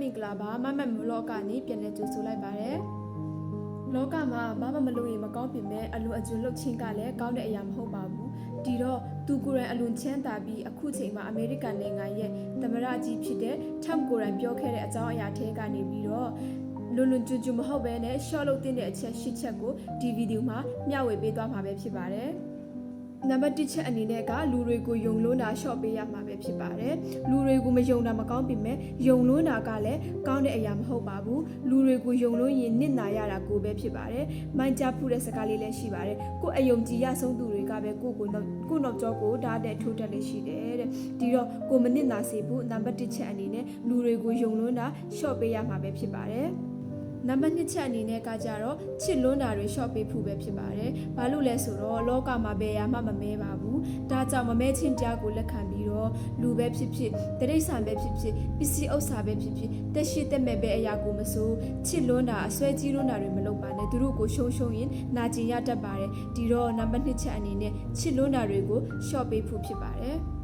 မင်္ဂလာပါမမတ်မလော့ကနေပြန်လည်ကြိုဆိုလိုက်ပါတယ်လောကမှာမမမလို့ရင်မကောင်းပြင်မဲ့အလွန်အကျွံလှုပ်ချင်းကလည်းကောင်းတဲ့အရာမဟုတ်ပါဘူးဒီတော့သူကိုယ်တိုင်အလွန်ချမ်းသာပြီးအခုချိန်မှာအမေရိကန်နိုင်ငံရဲ့သမရကြီးဖြစ်တဲ့ထမ်ကိုယ်တိုင်ပြောခဲ့တဲ့အကြောင်းအရာထဲကနေပြီးတော့လွန်လွန်ကျွံကျွံမဟုတ်ဘဲနဲ့ short လုပ်တဲ့အချက်ရှစ်ချက်ကိုဒီဗီဒီယိုမှာမျှဝေပေးသွားမှာပဲဖြစ်ပါတယ် နံပါတ်1ချက်အနေနဲ့ကလူတွေကိုယုံလွန်းတာ short ပေးရမှာပဲဖြစ်ပါတယ်လူတွေကိုမယုံတာမကောင်းပြီမဲ့ယုံလွန်းတာကလည်းကောင်းတဲ့အရာမဟုတ်ပါဘူးလူတွေကိုယုံလွန်းရင်နစ်နာရတာကိုပဲဖြစ်ပါတယ်မိုင်းကြဖူးတဲ့စကားလေးလည်းရှိပါတယ်ကိုယ်အယုံကြည်ရဆုံးသူတွေကပဲကိုယ့်ကိုယ်တော့ကိုယ့်နောက်ကျောကိုဓာတ်တဲ့ထိုးတက်လေးရှိတယ်တဲ့ဒီတော့ကိုယ်မနစ်နာစေဘူးနံပါတ်1ချက်အနေနဲ့လူတွေကိုယုံလွန်းတာ short ပေးရမှာပဲဖြစ်ပါတယ် နံပါတ်2ချက်အနေနဲ့ကကြတော့ချစ်လွန်းတာတွေ short ပေးဖို့ပဲဖြစ်ပါတယ်။ဘာလို့လဲဆိုတော့လောကမှာဘယ်ရာမှမမဲပါဘူး။ဒါကြောင့်မမဲချင်းတရားကိုလက်ခံပြီးတော့လူပဲဖြစ်ဖြစ်တရိษံပဲဖြစ်ဖြစ်ပစ္စည်းဥစ္စာပဲဖြစ်ဖြစ်တက်ရှိတက်မဲ့ပဲအရာကိုမဆိုချစ်လွန်းတာအစွဲကြီးလွန်းတာတွေမလုပ်ပါနဲ့သူတို့ကိုရှုံရှုံရင်နာကျင်ရတတ်ပါတယ်။ဒီတော့နံပါတ်2ချက်အနေနဲ့ချစ်လွန်းတာတွေကို short ပေးဖို့ဖြစ်ပါတယ်။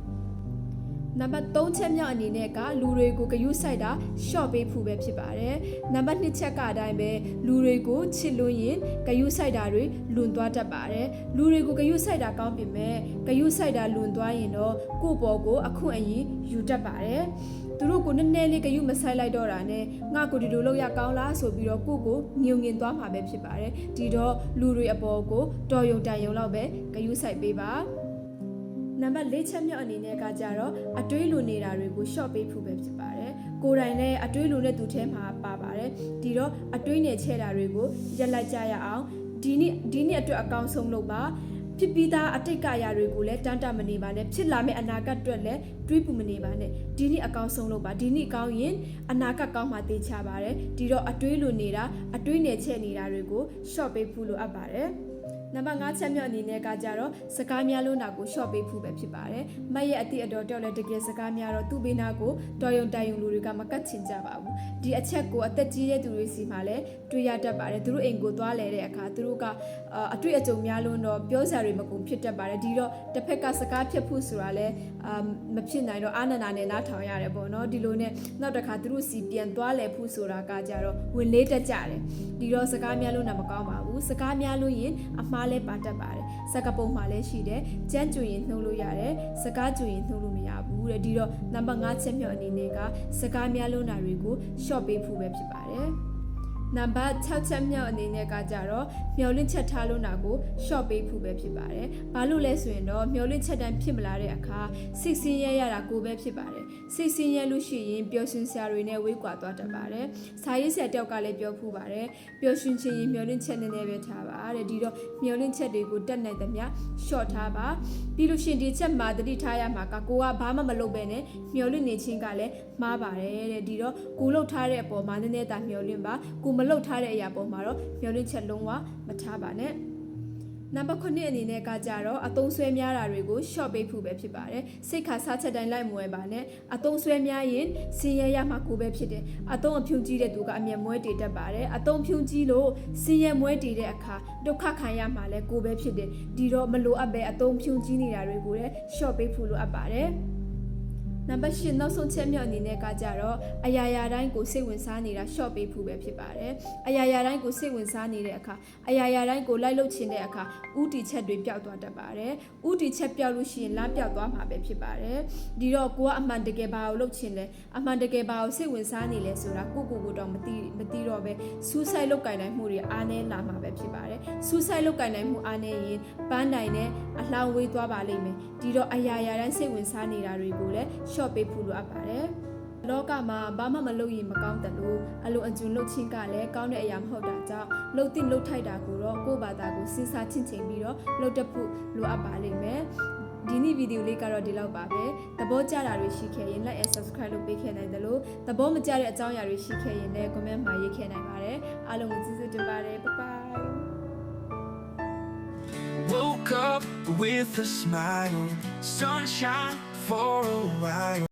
နံပါတ်3ချက်မြောက်အနေနဲ့ကလူတွေကိုဂရုစိုက်တာ short ပေးဖို့ပဲဖြစ်ပါတယ်။နံပါတ်2ချက်ကအတိုင်းပဲလူတွေကိုချစ်လို့ရင်ဂရုစိုက်တာတွေလွန်သွားတတ်ပါတယ်။လူတွေကိုဂရုစိုက်တာကောင်းပြီမဲ့ဂရုစိုက်တာလွန်သွားရင်တော့ကိုယ့်ဘော်ကိုအခွင့်အရေးယူတတ်ပါတယ်။သူတို့ကိုနည်းနည်းလေးဂရုမဆိုင်လိုက်တော့တာနဲ့ငါကိုဒီလိုလုပ်ရကောင်းလားဆိုပြီးတော့ကိုယ့်ကိုငြုံငင်သွားမှာပဲဖြစ်ပါတယ်။ဒီတော့လူတွေအပေါ်ကိုတော်ယုံတန်ယုံလောက်ပဲဂရုစိုက်ပေးပါ။ နံပါတ်၄ချက်မြောက်အနေနဲ့ကကြတော့အတွေးလိုနေတာတွေကို short ပေးဖို့ပဲဖြစ်ပါတယ်။ကိုယ်တိုင်လည်းအတွေးလိုတဲ့သူထဲမှာပါပါတယ်။ဒီတော့အတွေးနဲ့ချဲတာတွေကိုရက်လိုက်ကြရအောင်။ဒီနေ့ဒီနေ့အတွက်အကောင်းဆုံးလုပ်ပါ။ဖြစ်ပြီးသားအတိတ်ကအရာတွေကိုလည်းတန်းတမနေပါနဲ့ဖြစ်လာမယ့်အနာဂတ်အတွက်လည်းတွေးပူမနေပါနဲ့ဒီနေ့အကောင်းဆုံးလုပ်ပါဒီနေ့ကောင်းရင်အနာဂတ်ကောင်းမှသိချပါတယ်ဒီတော့အတွေးလိုနေတာအတွေးနဲ့ချဲ့နေတာတွေကို short ပေးဖို့လိုအပ်ပါတယ် နံပါတ်5ချက်မြောက်အနေနဲ့ကကြတော့စကားများလုံးတာကို short ပေးဖို့ပဲဖြစ်ပါတယ်။မတ်ရဲ့အတိအတော်တော့လည်းတကယ်စကားများတော့သူ့ဘေးနာကိုတော်ယုံတိုင်ယုံလူတွေကမကတ်ချင်ကြပါဘူး။ဒီအချက်ကိုအသက်ကြီးတဲ့သူတွေစီမှာလည်းတွေ့ရတတ်ပါတယ်။သူတို့အိမ်ကိုသွားလဲတဲ့အခါသူတို့ကအတွေ့အကြုံများလုံးတော့ပြောစရာတွေမကုန်ဖြစ်တတ်ပါတယ်။ဒီတော့တစ်ဖက်ကစကားဖြစ်ဖို့ဆိုတာလည်းအာမဖြစ်နိုင်တော့အာနန္ဒာနဲ့နားထောင်ရတယ်ပေါ့နော်။ဒီလိုနဲ့နောက်တစ်ခါသူတို့စီပြန်သွားလဲဖို့ဆိုတာကကြတော့ဝင်လေးတက်ကြတယ်။ဒီတော့စကားများလုံးတော့မကောင်းပါဘူး။စကားများလို့ရင်အမှားလဲပါတတ်ပါတယ်စကပုံမှာလည်းရှိတယ်ကြမ်းကျွရင်နှုတ်လို့ရတယ်စကားကျွရင်နှုတ်လို့မရဘူးတဲ့ဒီတော့နံပါတ်5ချက်မြောက်အနေနဲ့ကစကားများလုံးတာတွေကို short ပေးဖို့ပဲဖြစ်ပါတယ် နံပါတ်6ချက်မြောက်အနေနဲ့ကကြတော့မျောလင့်ချက်ထားလို့နာကို short ပေးဖို့ပဲဖြစ်ပါတယ်။ဘာလို့လဲဆိုရင်တော့မျောလင့်ချက်တန်းဖြစ်မလာတဲ့အခါစိတ်ဆင်းရဲရတာကိုပဲဖြစ်ပါတယ်။စိတ်ဆင်းရဲလို့ရှိရင်ပျော်ရွှင်စရာတွေနဲ့ဝေးကွာသွားတတ်ပါတယ်။စာရေးဆရာတယောက်ကလည်းပြောဖူးပါတယ်။ပျော်ရွှင်ခြင်းရင်မျောလင့်ချက်နည်းနည်းပဲထားပါတဲ့ဒီတော့မျောလင့်ချက်တွေကိုတက်နိုင်သမျှ short ထားပါပြီးလို့ရှိရင်ဒီချက်မှာတတိထားရမှာကကိုကဘာမှမလုပ်ပဲနဲ့မျောလင့်နေခြင်းကလည်းမှားပါတယ်တဲ့ဒီတော့ကိုလှုပ်ထားတဲ့အပေါ်မှာနည်းနည်းသာမျောလင့်ပါကိုမလှုပ်ထားတဲ့အရာပေါ်မှာတော့မျောလင့်ချက်လုံးဝမထားပါနဲ့နံပါတ်9အနေနဲ့ကကြတော့အသုံးဆွဲများတာတွေကို short ပေးဖို့ပဲဖြစ်ပါတယ်စိတ်ခါစားချက်တိုင်းလိုက်မွဲပါနဲ့အသုံးဆွဲများရင်စင်ရရမှာကိုပဲဖြစ်တယ်အသုံးအဖြူကြီးတဲ့သူကအမျက်မွဲတည်တတ်ပါတယ်အသုံးဖြူကြီးလို့စင်ရမွဲတည်တဲ့အခါဒုက္ခခံရမှာလဲကိုပဲဖြစ်တယ်ဒီတော့မလိုအပ်ပဲအသုံးဖြူကြီးနေတာတွေကိုလည်း short ပေးဖို့လိုအပ်ပါတယ် နံပါတ်၈နောက်ဆုံးချက်မြောက်အနေနဲ့ကကြတော့အရာရာတိုင်းကိုစိတ်ဝင်စားနေတာ short ပေးဖို့ပဲဖြစ်ပါတယ်။အရာရာတိုင်းကိုစိတ်ဝင်စားနေတဲ့အခါအရာရာတိုင်းကိုလိုက်လုပ်ချင်တဲ့အခါဥတီချက်တွေပျောက်သွားတတ်ပါတယ်။ဥတီချက်ပျောက်လို့ရှိရင်လမ်းပျောက်သွားမှာပဲဖြစ်ပါတယ်။ဒီတော့ကိုကအမှန်တကယ်ဘာကိုလုပ်ချင်လဲအမှန်တကယ်ဘာကိုစိတ်ဝင်စားနေလဲဆိုတာကိုကိုကိုတော့မသိမသိတော့ပဲစူးစိုက်လုပ်ကင်နိုင်မှုတွေအားနည်းလာမှာပဲဖြစ်ပါတယ်။စူးစိုက်လုပ်ကင်နိုင်မှုအားနည်းရင်ပန်းတိုင်နဲ့အလှောင်ဝေးသွားပါလိမ့်မယ်။ဒီတော့အရာရာတိုင်းစိတ်ဝင်စားနေတာတွေကိုလည်း short ပေးဖို့လိုအပ်ပါတယ်။လောကမှာဘာမှမလုပ်ရင်မကောင်းတယ်လို့အလိုအကျွံလုပ်ချင်းကလည်းကောင်းတဲ့အရာမဟုတ်တာကြောင့်လှုပ်တင်လှုပ်ထိုက်တာကိုတော့ကိုယ့်ဘာသာကိုစဉ်းစားချင့်ချိန်ပြီးတော့လှုပ်တတ်ဖို့လိုအပ်ပါလိမ့်မယ်။ဒီနေ့ဗီဒီယိုလေးကတော့ဒီလောက်ပါပဲသဘောကျတာတွေရှိခဲ့ရင် like and subscribe လုပ်ပေးခဲ့နိုင်တယ်လို့သဘောမကျတဲ့အကြောင်းအရာတွေရှိခဲ့ရင်လည်း comment မှာရေးခဲ့နိုင်ပါတယ်အားလုံးကိုကျေးဇူးတင်ပါတယ် bye bye Woke up with a smile, sunshine for a while.